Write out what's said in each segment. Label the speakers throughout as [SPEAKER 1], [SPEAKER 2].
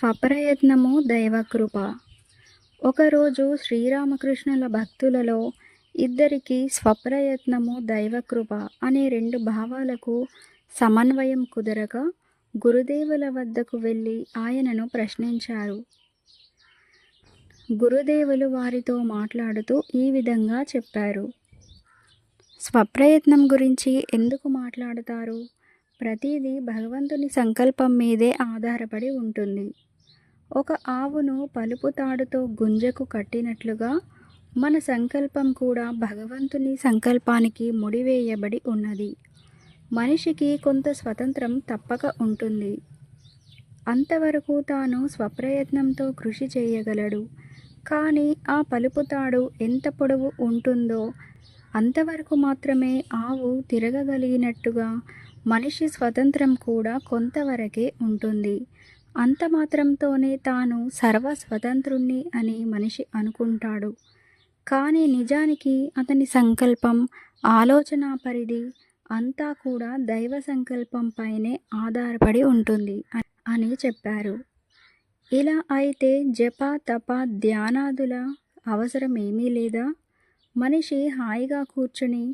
[SPEAKER 1] స్వప్రయత్నము దైవకృప. ఒకరోజు శ్రీరామకృష్ణుల భక్తులలో ఇద్దరికి స్వప్రయత్నము దైవకృప అనే రెండు భావాలకు సమన్వయం కుదరక గురుదేవుల వద్దకు వెళ్ళి ఆయనను ప్రశ్నించారు. గురుదేవులు వారితో మాట్లాడుతూ ఈ విధంగా చెప్పారు. స్వప్రయత్నం గురించి ఎందుకు మాట్లాడతారు? ప్రతిదీ భగవంతుని సంకల్పం మీదే ఆధారపడి ఉంటుంది. ఒక ఆవును పలుపు తాడుతో గుంజకు కట్టినట్లుగా మన సంకల్పం కూడా భగవంతుని సంకల్పానికి ముడివేయబడి ఉన్నది. మనిషికి కొంత స్వతంత్రం తప్పక ఉంటుంది. అంతవరకు తాను స్వప్రయత్నంతో కృషి చేయగలడు. కానీ ఆ పలుపు తాడు ఎంత పొడవు ఉంటుందో అంతవరకు మాత్రమే ఆవు తిరగగలిగినట్టుగా మనిషి స్వతంత్రం కూడా కొంతవరకే ఉంటుంది. అంత మాత్రంతోనే తాను సర్వ స్వతంత్రుణ్ణి అని మనిషి అనుకుంటాడు. కానీ నిజానికి అతని సంకల్పం ఆలోచన పరిధి అంతా కూడా దైవ సంకల్పంపైనే ఆధారపడి ఉంటుంది అని చెప్పారు. ఇలా అయితే జప తప ధ్యానాదుల అవసరం ఏమీ లేదా? మనిషి హాయిగా కూర్చుని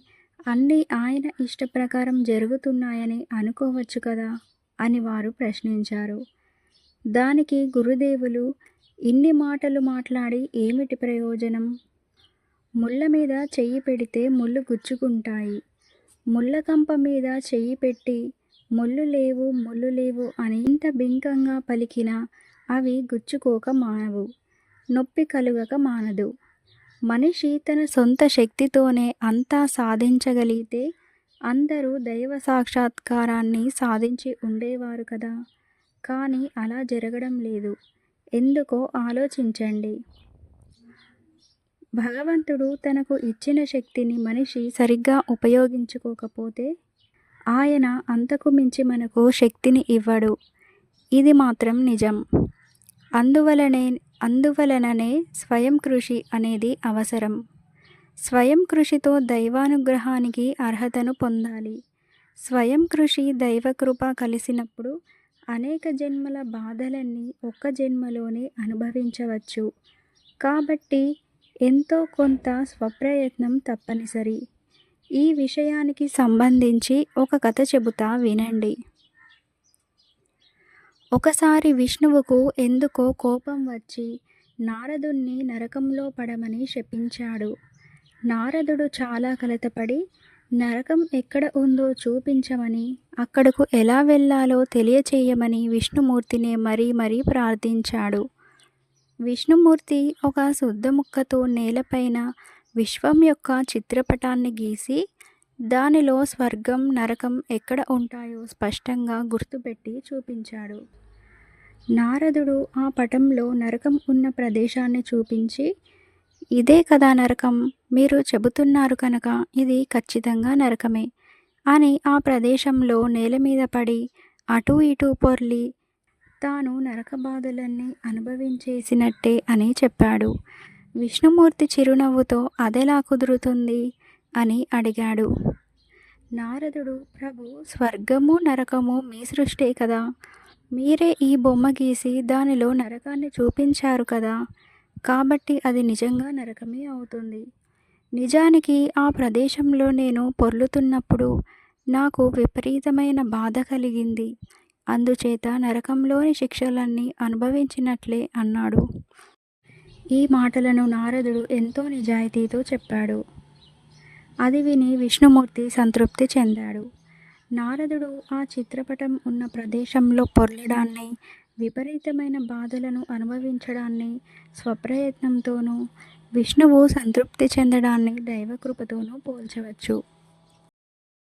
[SPEAKER 1] అన్నీ ఆయన ఇష్ట ప్రకారం జరుగుతున్నాయని అనుకోవచ్చు కదా అని వారు ప్రశ్నించారు. దానికి గురుదేవులు ఇన్ని మాటలు మాట్లాడి ఏమిటి ప్రయోజనం? ముళ్ళ మీద చెయ్యి పెడితే ముళ్ళు గుచ్చుకుంటాయి. ముళ్ళకంప మీద చెయ్యి పెట్టి ముళ్ళు లేవు ముళ్ళు లేవు అని ఇంత బింకంగా పలికినా అవి గుచ్చుకోక మానవు నొప్పి కలుగక మానదు. మనిషి తన సొంత శక్తితోనే అంతా సాధించగలిగితే అందరూ దైవ సాక్షాత్కారాన్ని సాధించి ఉండేవారు కదా. కానీ అలా జరగడం లేదు. ఎందుకో ఆలోచించండి. భగవంతుడు తనకు ఇచ్చిన శక్తిని మనిషి సరిగ్గా ఉపయోగించుకోకపోతే ఆయన అంతకు మించి మనకు శక్తిని ఇవ్వడు. ఇది మాత్రం నిజం. అందువలనే అందువలననే స్వయం కృషి అనేది అవసరం. స్వయం కృషితో దైవానుగ్రహానికి అర్హతను పొందాలి. స్వయం కృషి దైవకృప కలిసినప్పుడు అనేక జన్మల బాధలన్నీ ఒక్క జన్మలోనే అనుభవించవచ్చు. కాబట్టి ఎంతో కొంత స్వప్రయత్నం తప్పనిసరి. ఈ విషయానికి సంబంధించి ఒక కథ చెబుతా వినండి. ఒకసారి విష్ణువుకు ఎందుకో కోపం వచ్చి నారదుణ్ణి నరకంలో పడమని శపించాడు. నారదుడు చాలా కలతపడి నరకం ఎక్కడ ఉందో చూపించమని అక్కడకు ఎలా వెళ్ళాలో తెలియచేయమని విష్ణుమూర్తిని మరీ మరీ ప్రార్థించాడు. విష్ణుమూర్తి ఒక శుద్ధ ముక్కతో నేలపైన విశ్వం యొక్క చిత్రపటాన్ని గీసి దానిలో స్వర్గం నరకం ఎక్కడ ఉంటాయో స్పష్టంగా గుర్తుపెట్టి చూపించాడు. నారదుడు ఆ పటంలో నరకం ఉన్న ప్రదేశాన్ని చూపించి ఇదే కదా నరకం మీరు చెబుతున్నారు కనుక ఇది ఖచ్చితంగా నరకమే. అని ఆ ప్రదేశంలో నేల మీద పడి అటూ ఇటూ పొర్లి తాను నరక బాధలన్నీ అనుభవించేసినట్టే అని చెప్పాడు. విష్ణుమూర్తి చిరునవ్వుతో అదెలా కుదురుతుంది? అని అడిగాడు. నారదుడు ప్రభు స్వర్గము నరకము మీ సృష్టే కదా? మీరే ఈ బొమ్మ గీసి దానిలో నరకాన్ని చూపించారు కదా? కాబట్టి అది నిజంగా నరకమే అవుతుంది. నిజానికి ఆ ప్రదేశంలో నేను పొర్లుతున్నప్పుడు నాకు విపరీతమైన బాధ కలిగింది. అందుచేత నరకంలోని శిక్షలన్నీ అనుభవించినట్లే అన్నాడు. ఈ మాటలను నారదుడు ఎంతో నిజాయితీతో చెప్పాడు. అది విని విష్ణుమూర్తి సంతృప్తి చెందాడు. నారదుడు ఆ చిత్రపటం ఉన్న ప్రదేశంలో పొర్లడాన్ని విపరీతమైన బాధలను అనుభవించడాన్ని స్వప్రయత్నంతోనూ విష్ణువు సంతృప్తి చెందడాన్ని దైవకృపతోనూ పోల్చవచ్చు.